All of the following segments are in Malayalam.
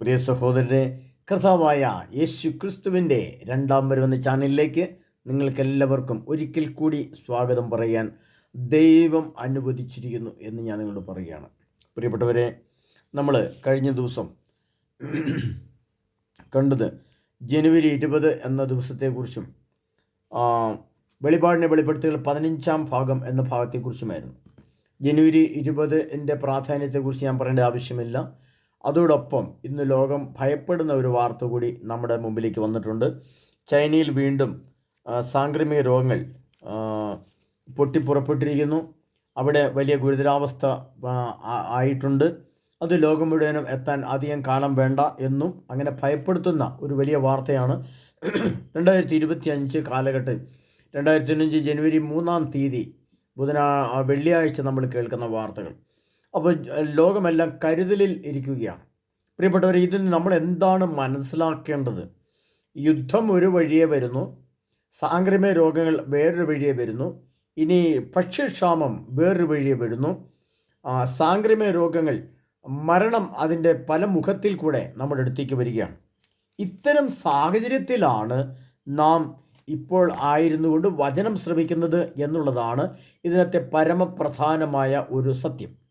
പ്രിയ സഹോദരരെ കർത്താവായ യേശു ക്രിസ്തുവിന്റെ രണ്ടാം വരുവെന്ന ചാനലിലേക്ക് നിങ്ങൾക്കെല്ലാവർക്കും ഒരിക്കൽ കൂടി സ്വാഗതം പറയാൻ ദൈവം അനുവദിച്ചിരിക്കുന്നു എന്ന് ഞാൻ നിങ്ങളോട് പറയുകയാണ്. പ്രിയപ്പെട്ടവരെ നമ്മൾ കഴിഞ്ഞ ദിവസം കണ്ടത് ജനുവരി ഇരുപത് എന്ന ദിവസത്തെക്കുറിച്ചും വെളിപാടിനെ വെളിപ്പെടുത്തുകൾ പതിനഞ്ചാം ഭാഗം എന്ന ഭാഗത്തെക്കുറിച്ചുമായിരുന്നു. ജനുവരി ഇരുപതിന്റെ പ്രാധാന്യത്തെക്കുറിച്ച് ഞാൻ പറയേണ്ട ആവശ്യമില്ല. അതോടൊപ്പം ഇന്ന് ലോകം ഭയപ്പെടുന്ന ഒരു വാർത്ത കൂടി നമ്മുടെ മുമ്പിലേക്ക് വന്നിട്ടുണ്ട്. ചൈനയിൽ വീണ്ടും സാംക്രമിക രോഗങ്ങൾ പൊട്ടിപ്പുറപ്പെട്ടിരിക്കുന്നു. അവിടെ വലിയ ഗുരുതരാവസ്ഥ ആയിട്ടുണ്ട്. അത് ലോകം മുഴുവനും എത്താൻ അധികം കാലം വേണ്ട എന്നും അങ്ങനെ ഭയപ്പെടുത്തുന്ന ഒരു വലിയ വാർത്തയാണ്. രണ്ടായിരത്തി ഇരുപത്തി അഞ്ച് കാലഘട്ടം രണ്ടായിരത്തി അഞ്ച് ജനുവരി മൂന്നാം തീയതി ബുധനാ വെള്ളിയാഴ്ച നമ്മൾ കേൾക്കുന്ന വാർത്തകൾ. അപ്പോൾ ലോകമെല്ലാം കരുതലിൽ ഇരിക്കുകയാണ്. പ്രിയപ്പെട്ടവർ ഇതിൽ നമ്മൾ എന്താണ് മനസ്സിലാക്കേണ്ടത്? യുദ്ധം ഒരു വഴിയെ വരുന്നു. സാംക്രമിക രോഗങ്ങൾ വേറൊരു വഴിയെ വരുന്നു. ഇനി ഭക്ഷ്യക്ഷാമം വേറൊരു വഴിയെ വരുന്നു. സാംക്രമിക രോഗങ്ങൾ മരണം അതിന്റെ പല മുഖത്തിൽ കൂടെ നമ്മുടെ അടുത്തേക്ക് വരികയാണ്. ഇത്തരം സാഹചര്യത്തിലാണ് നാം ഇപ്പോൾ ആയിരുന്നുകൊണ്ട് വചനം ശ്രമിക്കുന്നത് എന്നുള്ളതാണ് ഇതിനകത്തെ പരമപ്രധാനമായ ഒരു സത്യം.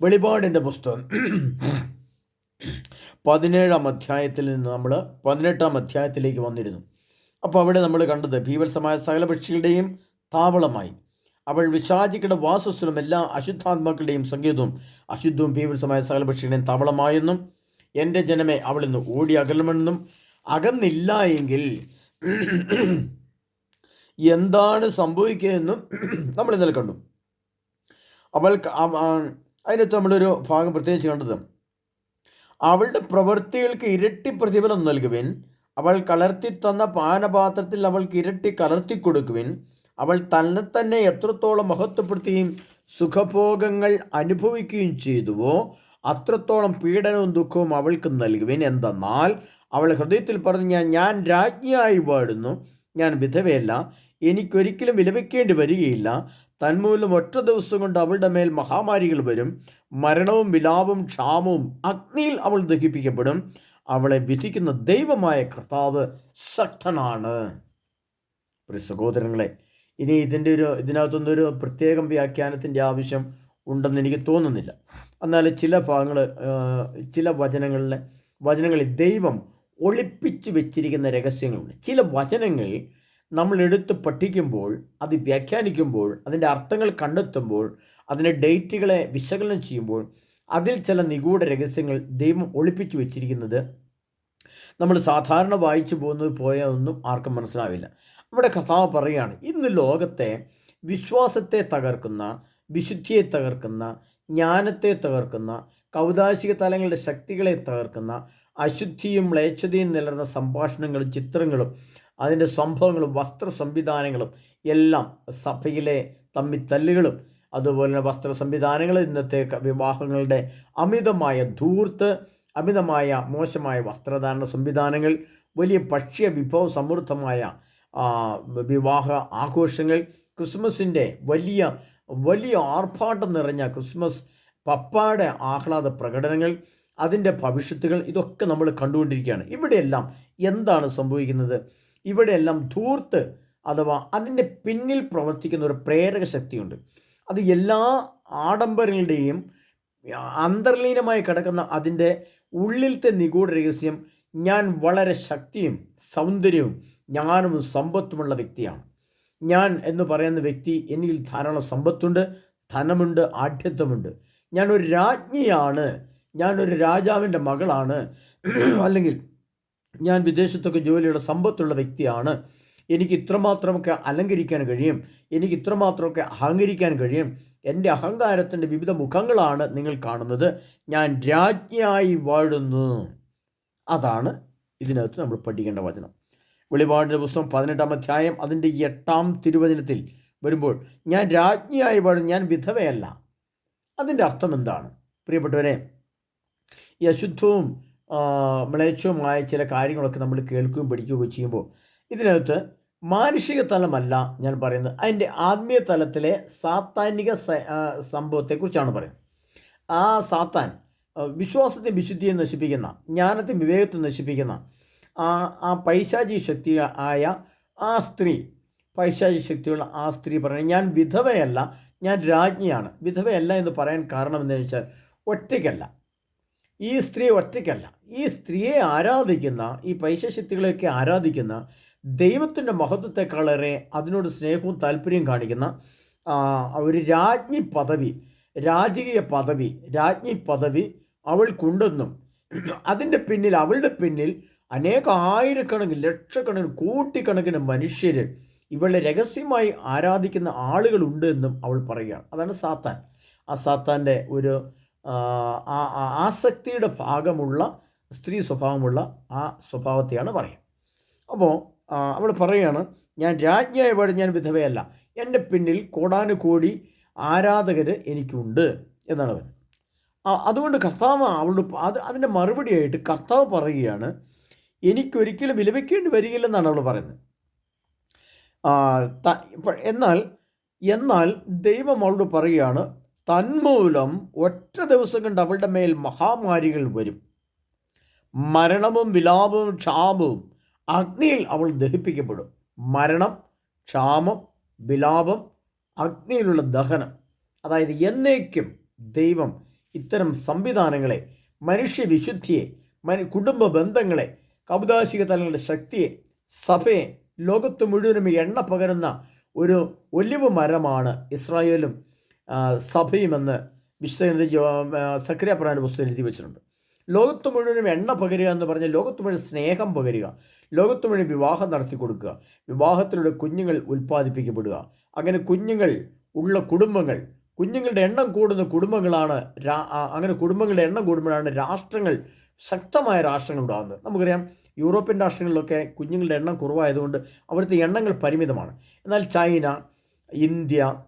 വെളിപാടിന്റെ പുസ്തകം. പതിനേഴാം അധ്യായത്തിൽ നിന്ന് നമ്മൾ പതിനെട്ടാം അധ്യായത്തിലേക്ക് വന്നിരുന്നു. അപ്പോൾ അവിടെ നമ്മൾ കണ്ടത് ഭീവത്സമായ സകല പക്ഷികളുടെയും താവളമായി. അവൾ വിശാചികളുടെ വാസസ്ഥലം എല്ലാ അശുദ്ധാത്മാക്കളുടെയും സംഗീതവും അശുദ്ധവും ഭീവത്സമായ സകല പക്ഷികളുടെയും താവളമായെന്നും എന്റെ ജനമേ അവൾ ഓടി അകലമെന്നും അകന്നില്ല എങ്കിൽ എന്താണ് സംഭവിക്കുകയെന്നും നമ്മൾ ഇന്നലെ കണ്ടു. അവൾക്ക് അതിനകത്ത് നമ്മളൊരു ഭാഗം പ്രത്യേകിച്ച് കണ്ടത്. അവളുടെ പ്രവൃത്തികൾക്ക് ഇരട്ടി പ്രതിഫലം നൽകുവിൻ. അവൾ കലർത്തി തന്ന പാനപാത്രത്തിൽ അവൾക്ക് ഇരട്ടി കലർത്തി കൊടുക്കുവിൻ. അവൾ തന്നെ തന്നെ എത്രത്തോളം മഹത്വപ്പെടുത്തുകയും സുഖഭോഗങ്ങൾ അനുഭവിക്കുകയും ചെയ്തുവോ അത്രത്തോളം പീഡനവും ദുഃഖവും അവൾക്ക് നൽകുവിൻ. എന്തെന്നാൽ അവൾ ഹൃദയത്തിൽ പറഞ്ഞു ഞാൻ ഞാൻ രാജ്ഞിയായി പാടുന്നു ഞാൻ വിധവയല്ല. എനിക്കൊരിക്കലും വിലപിക്കേണ്ടി വരികയില്ല. തന്മൂലം ഒറ്റ ദിവസം കൊണ്ട് അവളുടെ മേൽ മഹാമാരികൾ വരും. മരണവും വിലാപവും ക്ഷാമവും അഗ്നിയിൽ അവൾ ദഹിപ്പിക്കപ്പെടും. അവളെ വിധിക്കുന്ന ദൈവമായ കർത്താവ് ശക്തനാണ്. ഒരു സഹോദരങ്ങളെ ഇനി ഇതിന്റെ ഒരു ഇതിനകത്തൊന്നൊരു പ്രത്യേകം വ്യാഖ്യാനത്തിന്റെ ആവശ്യം ഉണ്ടെന്ന് എനിക്ക് തോന്നുന്നില്ല. എന്നാൽ ചില ഭാഗങ്ങൾ ചില വചനങ്ങളിലെ വചനങ്ങളിൽ ദൈവം ഒളിപ്പിച്ചു വെച്ചിരിക്കുന്ന രഹസ്യങ്ങളുണ്ട്. ചില വചനങ്ങൾ നമ്മൾ എടുത്ത് പഠിക്കുമ്പോൾ അത് വ്യാഖ്യാനിക്കുമ്പോൾ അതിന്റെ അർത്ഥങ്ങൾ കണ്ടെത്തുമ്പോൾ അതിന്റെ ഡേറ്റുകളെ വിശകലനം ചെയ്യുമ്പോൾ അതിൽ ചില നിഗൂഢ രഹസ്യങ്ങൾ ദൈവം ഒളിപ്പിച്ചു വെച്ചിരിക്കുന്നത് നമ്മൾ സാധാരണ വായിച്ചു പോകുന്നത് പോയൊന്നും ആർക്കും മനസ്സിലാവില്ല. അവിടെ കഥാവ് പറയുകയാണ് ഇന്ന് ലോകത്തെ വിശ്വാസത്തെ തകർക്കുന്ന വിശുദ്ധിയെ തകർക്കുന്ന ജ്ഞാനത്തെ തകർക്കുന്ന കൗതാശിക തലങ്ങളുടെ ശക്തികളെ തകർക്കുന്ന അശുദ്ധിയും മ്ലേച്ഛതയും നിലർന്ന സംഭാഷണങ്ങളും ചിത്രങ്ങളും അതിന്റെ സംഭവങ്ങളും വസ്ത്ര സംവിധാനങ്ങളും എല്ലാം സഭയിലെ തമ്മിത്തല്ലുകളും അതുപോലെ തന്നെ വസ്ത്ര സംവിധാനങ്ങൾ ഇന്നത്തെ വിവാഹങ്ങളുടെ അമിതമായ ധൂർത്ത് അമിതമായ മോശമായ വസ്ത്രധാരണ സംവിധാനങ്ങൾ വലിയ ഭക്ഷ്യ വിഭവ സമൃദ്ധമായ വിവാഹ ആഘോഷങ്ങൾ ക്രിസ്മസിന്റെ വലിയ വലിയ ആർഭാട്ടം നിറഞ്ഞ ക്രിസ്മസ് പപ്പായുടെ ആഹ്ലാദ പ്രകടനങ്ങൾ അതിന്റെ ഭവിഷ്യത്തുകൾ ഇതൊക്കെ നമ്മൾ കണ്ടുകൊണ്ടിരിക്കുകയാണ്. ഇവിടെയെല്ലാം എന്താണ് സംഭവിക്കുന്നത്? ഇവിടെയെല്ലാം ധൂർത്ത് അഥവാ അതിന്റെ പിന്നിൽ പ്രവർത്തിക്കുന്ന ഒരു പ്രേരക ശക്തിയുണ്ട്. അത് എല്ലാ ആഡംബരങ്ങളുടെയും അന്തർലീനമായി കിടക്കുന്ന അതിന്റെ ഉള്ളിലത്തെ നിഗൂഢ രഹസ്യം ഞാൻ വളരെ ശക്തിയും സൗന്ദര്യവും ജ്ഞാനവും സമ്പത്തുമുള്ള വ്യക്തിയാണ്. ഞാൻ എന്ന് പറയുന്ന വ്യക്തി എന്നിൽ ധാരാളം സമ്പത്തുണ്ട് ധനമുണ്ട് ആഢ്യത്വമുണ്ട്. ഞാനൊരു രാജ്ഞിയാണ് ഞാനൊരു രാജാവിന്റെ മകളാണ്. അല്ലെങ്കിൽ ഞാൻ വിദേശത്തൊക്കെ ജോലിയുടെ സമ്പത്തുള്ള വ്യക്തിയാണ്. എനിക്ക് ഇത്രമാത്രമൊക്കെ അലങ്കരിക്കാൻ കഴിയും. എനിക്ക് ഇത്രമാത്രമൊക്കെ അഹങ്കരിക്കാൻ കഴിയും. എന്റെ അഹങ്കാരത്തിന്റെ വിവിധ മുഖങ്ങളാണ് നിങ്ങൾ കാണുന്നത്. ഞാൻ രാജ്ഞിയായി വാഴുന്നു. അതാണ് ഇതിനകത്ത് നമ്മൾ പഠിക്കേണ്ട വചനം. വെളിപാടിന്റെ പുസ്തകം പതിനെട്ടാം അധ്യായം അതിന്റെ എട്ടാം തിരുവചനത്തിൽ വരുമ്പോൾ ഞാൻ രാജ്ഞിയായി വാഴുന്നു ഞാൻ വിധവയല്ല. അതിന്റെ അർത്ഥം എന്താണ്? പ്രിയപ്പെട്ടവരെ ഈ അശുദ്ധവും മ്ലേച്ഛവുമായ ചില കാര്യങ്ങളൊക്കെ നമ്മൾ കേൾക്കുകയും പഠിക്കുകയും ചെയ്യുമ്പോൾ ഇതിനകത്ത് മാനുഷിക തലമല്ല ഞാൻ പറയുന്നത്. അതിന്റെ ആത്മീയ തലത്തിലെ സാത്താനിക സംഭവത്തെക്കുറിച്ചാണ് പറയുന്നത്. ആ സാത്താൻ വിശ്വാസത്തെ വിശുദ്ധിയെ നശിപ്പിക്കുന്ന ജ്ഞാനത്തെ വിവേകത്തെ നശിപ്പിക്കുന്ന ആ ആ പൈശാചി ശക്തി ആയ ആ സ്ത്രീ പൈശാചി ശക്തിയുള്ള ആ സ്ത്രീ പറയുന്നത് ഞാൻ വിധവയല്ല ഞാൻ രാജ്ഞിയാണ്. വിധവയല്ല എന്ന് പറയാൻ കാരണം എന്താണെന്ന് വെച്ചാൽ ഒറ്റയ്ക്കല്ല. ഈ സ്ത്രീ ഒറ്റയ്ക്കല്ല. ഈ സ്ത്രീയെ ആരാധിക്കുന്ന ഈ പൈശശക്തികളെയൊക്കെ ആരാധിക്കുന്ന ദൈവത്തിന്റെ മഹത്വത്തെക്കാളേറെ അതിനോട് സ്നേഹവും താല്പര്യവും കാണിക്കുന്ന ഒരു രാജ്ഞി പദവി രാജകീയ പദവി രാജ്ഞി പദവി അവൾക്കുണ്ടെന്നും അതിന്റെ പിന്നിൽ അവളുടെ പിന്നിൽ അനേക ആയിരക്കണക്കിന് ലക്ഷക്കണക്കിന് കോട്ടിക്കണക്കിന് മനുഷ്യർ ഇവളെ രഹസ്യമായി ആരാധിക്കുന്ന ആളുകളുണ്ട് എന്നും അവൾ പറയുകയാണ്. അതാണ് സാത്താൻ. ആ സാത്താന്റെ ഒരു ആസക്തിയുടെ ഭാഗമുള്ള സ്ത്രീ സ്വഭാവമുള്ള ആ സ്വഭാവത്തെയാണ് പറയുക. അപ്പോൾ അവൾ പറയുകയാണ് ഞാൻ രാജ്ഞിയായ പാട് ഞാൻ വിധവയല്ല. എന്റെ പിന്നിൽ കോടാനുകോടി ആരാധകർ എനിക്കുണ്ട് എന്നാണ് അവൻ. അതുകൊണ്ട് കർത്താവ് അവളുടെ അത് അതിന്റെ മറുപടിയായിട്ട് കർത്താവ് പറയുകയാണ് എനിക്കൊരിക്കലും വിലപിക്കേണ്ടി വരികയില്ലെന്നാണ് അവൾ പറയുന്നത്. എന്നാൽ എന്നാൽ ദൈവം അവളോട് പറയുകയാണ് തന്മൂലം ഒറ്റ ദിവസം കൊണ്ട് അവളുടെ മേൽ മഹാമാരികൾ വരും. മരണവും വിലാപവും ക്ഷാമവും അഗ്നിയിൽ അവൾ ദഹിപ്പിക്കപ്പെടും. മരണം ക്ഷാമം വിലാപം അഗ്നിയിലുള്ള ദഹനം. അതായത് എന്നേക്കും ദൈവം ഇത്തരം സംവിധാനങ്ങളെ മനുഷ്യവിശുദ്ധിയെ മനു കുടുംബ ബന്ധങ്ങളെ കൗതാശിക തലങ്ങളുടെ ശക്തിയെ സഭയെ ലോകത്ത് മുഴുവനും എണ്ണ പകരുന്ന ഒരു ഒലിവ് മരമാണ് ഇസ്രായേലും സഭയുമെന്ന് വിശുദ്ധ സക്രിയ പ്രാണ പുസ്തകം എഴുതി വെച്ചിട്ടുണ്ട്. ലോകത്ത് മുഴുവനും എണ്ണ പകരുക എന്ന് പറഞ്ഞാൽ ലോകത്ത് മുഴുവൻ സ്നേഹം പകരുക. ലോകത്ത് മുഴുവൻ വിവാഹം നടത്തി കൊടുക്കുക. വിവാഹത്തിലൂടെ കുഞ്ഞുങ്ങൾ ഉൽപ്പാദിപ്പിക്കപ്പെടുക. അങ്ങനെ കുഞ്ഞുങ്ങൾ ഉള്ള കുടുംബങ്ങൾ കുഞ്ഞുങ്ങളുടെ എണ്ണം കൂടുന്ന കുടുംബങ്ങളാണ് അങ്ങനെ കുടുംബങ്ങളുടെ എണ്ണം കൂടുമ്പോഴാണ് രാഷ്ട്രങ്ങൾ ശക്തമായ രാഷ്ട്രങ്ങൾ ഉണ്ടാകുന്നത്. നമുക്കറിയാം യൂറോപ്യൻ രാഷ്ട്രങ്ങളിലൊക്കെ കുഞ്ഞുങ്ങളുടെ എണ്ണം കുറവായതുകൊണ്ട് അവിടുത്തെ എണ്ണങ്ങൾ പരിമിതമാണ്. എന്നാൽ ചൈന ഇന്ത്യ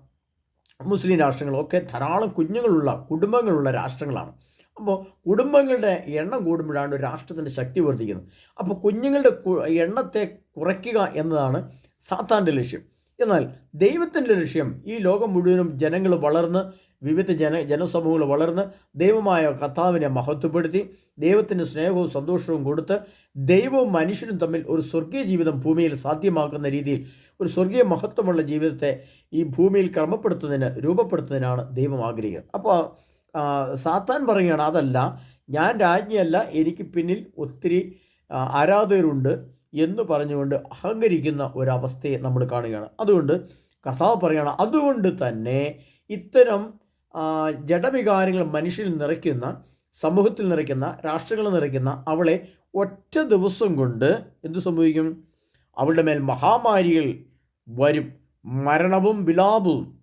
മുസ്ലിം രാഷ്ട്രങ്ങളൊക്കെ ധാരാളം കുഞ്ഞുങ്ങളുള്ള കുടുംബങ്ങളുള്ള രാഷ്ട്രങ്ങളാണ്. അപ്പോൾ കുടുംബങ്ങളുടെ എണ്ണം കൂടുമ്പോഴാണ് രാഷ്ട്രത്തിന്റെ ശക്തി വർദ്ധിക്കുന്നത്. അപ്പോൾ കുഞ്ഞുങ്ങളുടെ എണ്ണത്തെ കുറയ്ക്കുക എന്നതാണ് സാത്താന്റെ ലക്ഷ്യം. എന്നാൽ ദൈവത്തിന്റെ ലക്ഷ്യം ഈ ലോകം മുഴുവനും ജനങ്ങൾ വളർന്ന് വിവിധ ജന ജനസമൂഹങ്ങൾ വളർന്ന് ദൈവമായ കർത്താവിനെ മഹത്വപ്പെടുത്തി ദൈവത്തിന് സ്നേഹവും സന്തോഷവും കൊടുത്ത് ദൈവവും മനുഷ്യനും തമ്മിൽ ഒരു സ്വർഗീയ ജീവിതം ഭൂമിയിൽ സാധ്യമാക്കുന്ന രീതിയിൽ ഒരു സ്വർഗീയ മഹത്വമുള്ള ജീവിതത്തെ ഈ ഭൂമിയിൽ ക്രമപ്പെടുത്തുന്നതിന് രൂപപ്പെടുത്തുന്നതിനാണ് ദൈവം ആഗ്രഹിക്കുന്നത്. അപ്പോൾ സാത്താൻ പറയുകയാണ് അതല്ല ഞാൻ രാജ്ഞിയല്ല എനിക്ക് പിന്നിൽ ഒത്തിരി ആരാധകരുണ്ട് എന്ന് പറഞ്ഞുകൊണ്ട് അഹങ്കരിക്കുന്ന ഒരവസ്ഥയെ നമ്മൾ കാണുകയാണ്. അതുകൊണ്ട് കർത്താവ് പറയുകയാണ് അതുകൊണ്ട് തന്നെ ഇത്തരം ജഡവികാരങ്ങൾ മനുഷ്യരിൽ നിറയ്ക്കുന്ന സമൂഹത്തിൽ നിറയ്ക്കുന്ന രാഷ്ട്രങ്ങളിൽ നിറയ്ക്കുന്ന അവളെ ഒറ്റ ദിവസം കൊണ്ട് എന്ത് സംഭവിക്കും? അവളുടെ മേൽ മഹാമാരികൾ വരും മരണവും വിലാപവും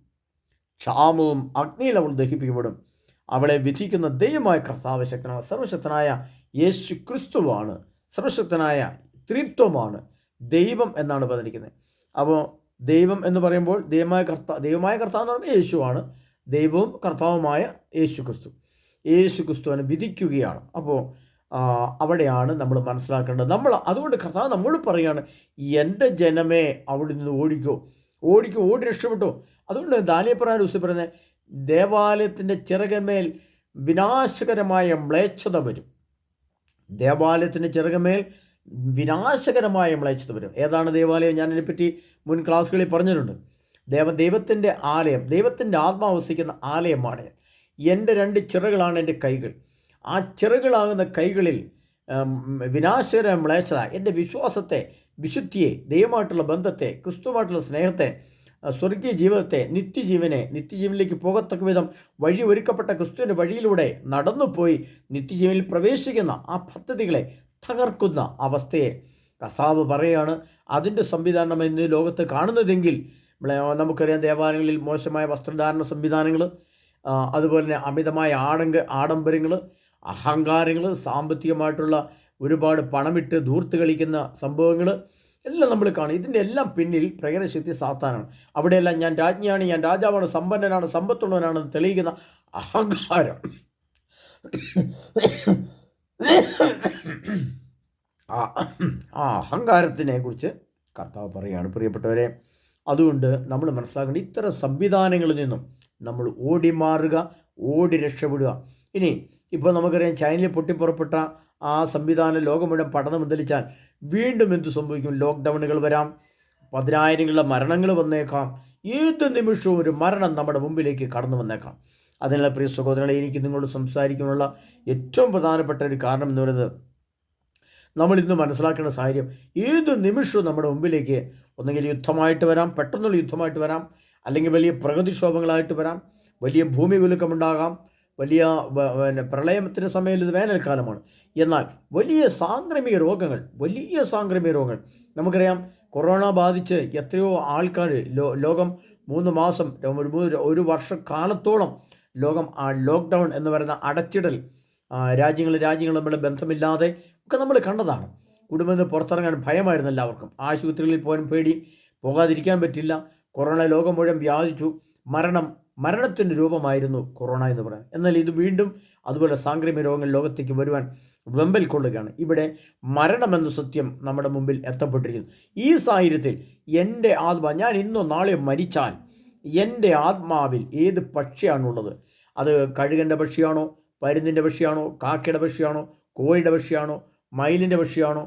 ക്ഷാമവും അഗ്നിയിൽ അവൾ ദഹിപ്പിക്കപ്പെടും. അവളെ വിധിക്കുന്ന ദൈവമായ കർത്താവ് ശക്തനായ സർവശക്തനായ യേശു ക്രിസ്തുവാണ് സർവശക്തനായ ത്രിത്വമാണ് ദൈവം എന്നാണ് പറഞ്ഞിരിക്കുന്നത് അപ്പോൾ ദൈവം എന്ന് പറയുമ്പോൾ ദൈവമായ കർത്താവ് ദൈവമായ കർത്താവ് എന്ന് പറയുമ്പോൾ യേശുവാണ്. ദൈവവും കർത്താവുമായ യേശു ക്രിസ്തു യേശു ക്രിസ്തുവിനെ വിധിക്കുകയാണ് അപ്പോൾ അവിടെയാണ് നമ്മൾ മനസ്സിലാക്കേണ്ടത്. നമ്മൾ അതുകൊണ്ട് കർത്താവ് നമ്മോട് പറയുകയാണ് എന്റെ ജനമേ അവിടെ നിന്ന് ഓടിക്കോ. ഓടിക്കോ ഓടി രക്ഷപ്പെട്ടോ. അതുകൊണ്ട് ദാനിയപ്രാൻ ദിവസം പറയുന്നത് ദേവാലയത്തിന്റെ ചിറകമേൽ വിനാശകരമായ മ്ലേച്ഛത വരും. ദേവാലയത്തിന്റെ ചിറകമേൽ വിനാശകരമായ മ്ലേച്ഛത വരും. ഏതാണ് ദേവാലയം? ഞാൻ ഇതിനെപ്പറ്റി മുൻ ക്ലാസ്സുകളിൽ പറഞ്ഞിട്ടുണ്ട്. ദേവ ദൈവത്തിന്റെ ആലയം ദൈവത്തിന്റെ ആത്മാവ് വസിക്കുന്ന ആലയമാണ് എന്റെ രണ്ട് ചിറകളാണ് എന്റെ കൈകൾ. ആ ചിറകളാകുന്ന കൈകളിൽ വിനാശകരമായ വിനാശകര മ്ലേച്ഛത എന്റെ വിശ്വാസത്തെ വിശുദ്ധിയെ ദൈവമായിട്ടുള്ള ബന്ധത്തെ ക്രിസ്തുവായിട്ടുള്ള സ്നേഹത്തെ സ്വർഗീയ ജീവിതത്തെ നിത്യജീവനെ നിത്യജീവനിലേക്ക് പോകത്തക്ക വിധം വഴി ഒരുക്കപ്പെട്ട ക്രിസ്തുവിന്റെ വഴിയിലൂടെ നടന്നുപോയി നിത്യജീവനിൽ പ്രവേശിക്കുന്ന ആ പദ്ധതികളെ തകർക്കുന്ന അവസ്ഥയെ കസാവ് പറയുകയാണ്. അതിന്റെ സംവിധാനം ഇന്ന് ലോകത്ത് കാണുന്നതെങ്കിൽ നമുക്കറിയാം ദേവാലയങ്ങളിൽ മോശമായ വസ്ത്രധാരണ സംവിധാനങ്ങൾ അതുപോലെ തന്നെ അമിതമായ ആഡംബ ആഡംബരങ്ങൾ അഹങ്കാരങ്ങൾ സാമ്പത്തികമായിട്ടുള്ള ഒരുപാട് പണമിട്ട് ധൂർത്ത് കളിക്കുന്ന സംഭവങ്ങൾ എല്ലാം നമ്മൾ കാണും. ഇതിന്റെ എല്ലാം പിന്നിൽ പ്രകടശക്തി സാത്താനാണ്. അവിടെയെല്ലാം ഞാൻ രാജ്ഞിയാണ് ഞാൻ രാജാവാണ് സമ്പന്നനാണ് സമ്പത്തുള്ളവനാണെന്ന് തെളിയിക്കുന്ന അഹങ്കാരം. ആ ആ അഹങ്കാരത്തിനെ കുറിച്ച് കർത്താവ് പറയുകയാണ്. പ്രിയപ്പെട്ടവരെ അതുകൊണ്ട് നമ്മൾ മനസ്സിലാക്കേണ്ട ഇത്തരം സംവിധാനങ്ങളിൽ നിന്നും നമ്മൾ ഓടി മാറുക ഓടി രക്ഷപ്പെടുക. ഇനി ഇപ്പോൾ നമുക്കറിയാം ചൈനയിൽ പൊട്ടിപ്പുറപ്പെട്ട ആ സംവിധാനം ലോകം മുഴുവൻ പഠനം മുതലിച്ചാൽ വീണ്ടും എന്തു സംഭവിക്കും? ലോക്ക്ഡൗണുകൾ വരാം. പതിനായിരങ്ങളുടെ മരണങ്ങൾ വന്നേക്കാം. ഏത് നിമിഷവും ഒരു മരണം നമ്മുടെ മുമ്പിലേക്ക് കടന്നു വന്നേക്കാം. അതിനുള്ള പ്രിയ സഹോദരങ്ങളെ എനിക്ക് നിങ്ങളോട് സംസാരിക്കാനുള്ള ഏറ്റവും പ്രധാനപ്പെട്ട ഒരു കാരണം എന്ന് പറയുന്നത് നമ്മൾ ഇന്ന് മനസ്സിലാക്കേണ്ട സാഹചര്യം ഏത് നിമിഷവും നമ്മുടെ മുമ്പിലേക്ക് ഒന്നെങ്കിൽ യുദ്ധമായിട്ട് വരാം പെട്ടെന്നുള്ള യുദ്ധമായിട്ട് വരാം അല്ലെങ്കിൽ വലിയ പ്രകൃതിക്ഷോഭങ്ങളായിട്ട് വരാം വലിയ ഭൂമി കുലുക്കമുണ്ടാകാം വലിയ പിന്നെ പ്രളയത്തിന് സമയം ഇത് വേനൽക്കാലമാണ്. എന്നാൽ വലിയ സാംക്രമിക രോഗങ്ങൾ വലിയ സാംക്രമിക രോഗങ്ങൾ. നമുക്കറിയാം കൊറോണ ബാധിച്ച് എത്രയോ ആൾക്കാർ ലോ ലോകം മൂന്ന് മാസം ഒരു വർഷക്കാലത്തോളം ലോകം ആ ലോക്ക്ഡൗൺ എന്ന് പറയുന്ന അടച്ചിടൽ രാജ്യങ്ങൾ രാജ്യങ്ങൾ തമ്മിലുള്ള ബന്ധമില്ലാതെ ഒക്കെ നമ്മൾ കണ്ടതാണ്. കുടുംബം നിന്ന് പുറത്തിറങ്ങാൻ ഭയമായിരുന്നു എല്ലാവർക്കും. ആശുപത്രികളിൽ പോകാൻ പേടി പോകാതിരിക്കാൻ പറ്റില്ല. കൊറോണ ലോകം മുഴുവൻ വ്യാപിച്ചു. മരണം മരണത്തിന്റെ രൂപമായിരുന്നു കൊറോണ എന്ന് പറയുന്നത്. എന്നാൽ ഇത് വീണ്ടും അതുപോലെ സാംക്രമിക രോഗങ്ങൾ ലോകത്തേക്ക് വരുവാൻ വെമ്പൽ കൊള്ളുകയാണ്. ഇവിടെ മരണമെന്ന സത്യം നമ്മുടെ മുമ്പിൽ എത്തപ്പെട്ടിരിക്കുന്നു. ഈ സാഹചര്യത്തിൽ എന്റെ ആത്മാ ഞാൻ ഇന്നോ നാളെയോ മരിച്ചാൽ എന്റെ ആത്മാവിൽ ഏത് പക്ഷിയാണുള്ളത്? അത് കഴുകന്റെ പക്ഷിയാണോ പരുന്നിന്റെ പക്ഷിയാണോ കാക്കയുടെ പക്ഷിയാണോ കോഴിയുടെ പക്ഷിയാണോ മയിലിന്റെ പക്ഷിയാണോ?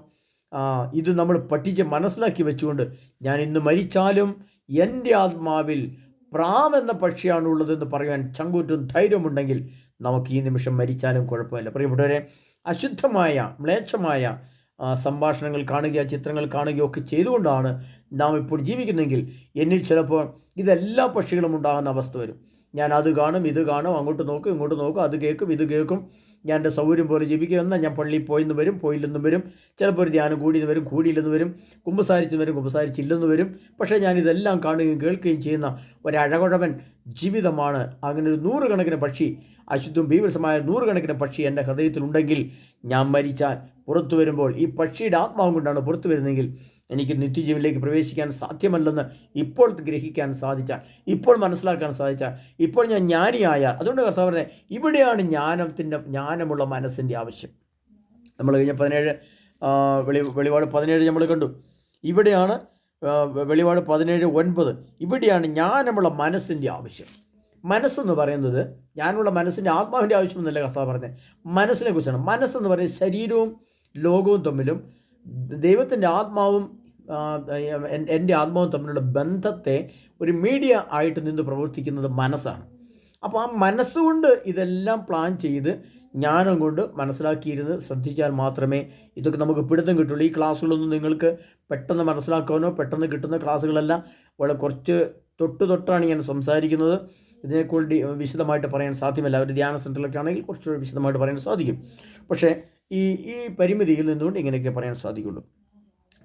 ഇത് നമ്മൾ പഠിച്ച് മനസ്സിലാക്കി വെച്ചുകൊണ്ട് ഞാൻ ഇന്ന് മരിച്ചാലും എന്റെ ആത്മാവിൽ പ്രാവ് എന്ന പക്ഷിയാണ് പക്ഷിയാണുള്ളതെന്ന് പറയാൻ ചങ്കൂറ്റും ധൈര്യമുണ്ടെങ്കിൽ നമുക്ക് ഈ നിമിഷം മരിച്ചാലും കുഴപ്പമില്ല. പ്രിയപ്പെട്ടവരെ അശുദ്ധമായ മ്ലേച്ഛമായ സംഭാഷണങ്ങൾ കാണുക ചിത്രങ്ങൾ കാണുകയോ ഒക്കെ ചെയ്തുകൊണ്ടാണ് നാം ഇപ്പോൾ ജീവിക്കുന്നെങ്കിൽ എന്നിൽ ചിലപ്പോൾ ഇതെല്ലാ പക്ഷികളും ഉണ്ടാകുന്ന അവസ്ഥ വരും. ഞാൻ അത് കാണും ഇത് കാണും അങ്ങോട്ട് നോക്കും ഇങ്ങോട്ട് നോക്കും അത് കേൾക്കും ഇത് കേൾക്കും. ഞാൻ എന്റെ സൗകര്യം പോലെ ജീവിക്കും. എന്നാൽ ഞാൻ പള്ളിയിൽ പോയിന്ന് വരും പോയില്ലെന്നും വരും. ചിലപ്പോൾ ഒരു ധ്യാനം കൂടിയെന്ന് വരും കൂടിയില്ലെന്ന് വരും. കുമ്പസാരിച്ചെന്ന് വരും കുമ്പസാരിച്ചില്ലെന്ന് വരും. പക്ഷേ ഞാൻ ഇതെല്ലാം കാണുകയും കേൾക്കുകയും ചെയ്യുന്ന ഒരഴകുഴവൻ ജീവിതമാണ്. അങ്ങനെ ഒരു നൂറുകണക്കിന് പക്ഷി അശുദ്ധവും ഭീവരസമായ നൂറുകണക്കിന് പക്ഷി എന്റെ ഹൃദയത്തിലുണ്ടെങ്കിൽ ഞാൻ മരിച്ചാൽ പുറത്തു വരുമ്പോൾ ഈ പക്ഷിയുടെ ആത്മാവും കൊണ്ടാണ് പുറത്തു വരുന്നതെങ്കിൽ എനിക്ക് നിത്യജീവനിലേക്ക് പ്രവേശിക്കാൻ സാധ്യമല്ലെന്ന് ഇപ്പോൾ ഗ്രഹിക്കാൻ സാധിച്ചാൽ ഇപ്പോൾ മനസ്സിലാക്കാൻ സാധിച്ചാൽ ഇപ്പോൾ ഞാൻ ജ്ഞാനിയായാൽ അതുകൊണ്ട് കർത്താവ് പറഞ്ഞത് ഇവിടെയാണ് ജ്ഞാനത്തിന്റെ ജ്ഞാനമുള്ള മനസ്സിന്റെ ആവശ്യം. നമ്മൾ കഴിഞ്ഞ പതിനേഴ് വെളി വെളിപാട് പതിനേഴ് നമ്മൾ കണ്ടു. ഇവിടെയാണ് വെളിപാട് പതിനേഴ് ഒൻപത്. ഇവിടെയാണ് ജ്ഞാനമുള്ള മനസ്സിന്റെ ആവശ്യം. മനസ്സെന്ന് പറയുന്നത് ഞാനുള്ള മനസ്സിന്റെ ആത്മാവിന്റെ ആവശ്യമൊന്നുമല്ല കർത്താവ് പറഞ്ഞത് മനസ്സിനെ കുറിച്ചാണ്. മനസ്സെന്ന് പറയുന്നത് ശരീരവും ലോകവും തമ്മിലും ദൈവത്തിന്റെ ആത്മാവും എന്റെ ആത്മാവും തമ്മിലുള്ള ബന്ധത്തെ ഒരു മീഡിയ ആയിട്ട് നിന്ന് പ്രവർത്തിക്കുന്നത് മനസ്സാണ്. അപ്പോൾ ആ മനസ്സുകൊണ്ട് ഇതെല്ലാം പ്ലാൻ ചെയ്ത് ജ്ഞാനം കൊണ്ട് മനസ്സിലാക്കിയിരുന്ന് ശ്രദ്ധിച്ചാൽ മാത്രമേ ഇതൊക്കെ നമുക്ക് പിടുത്തം കിട്ടുള്ളൂ. ഈ ക്ലാസ്സുകളൊന്നും നിങ്ങൾക്ക് പെട്ടെന്ന് മനസ്സിലാക്കാനോ പെട്ടെന്ന് കിട്ടുന്ന ക്ലാസ്സുകളെല്ലാം. വളരെ കുറച്ച് തൊട്ട് തൊട്ടാണ് ഞാൻ സംസാരിക്കുന്നത്. ഇതിനെക്കുറിച്ച് വിശദമായിട്ട് പറയാൻ സാധ്യമല്ല. ഒരു ധ്യാന സെന്ററിലൊക്കെ ആണെങ്കിൽ കുറച്ചുകൂടി വിശദമായിട്ട് പറയാൻ സാധിക്കും. പക്ഷേ ഈ ഈ പരിമിതിയിൽ നിന്നുകൊണ്ട് ഇങ്ങനെയൊക്കെ പറയാൻ സാധിക്കുള്ളൂ.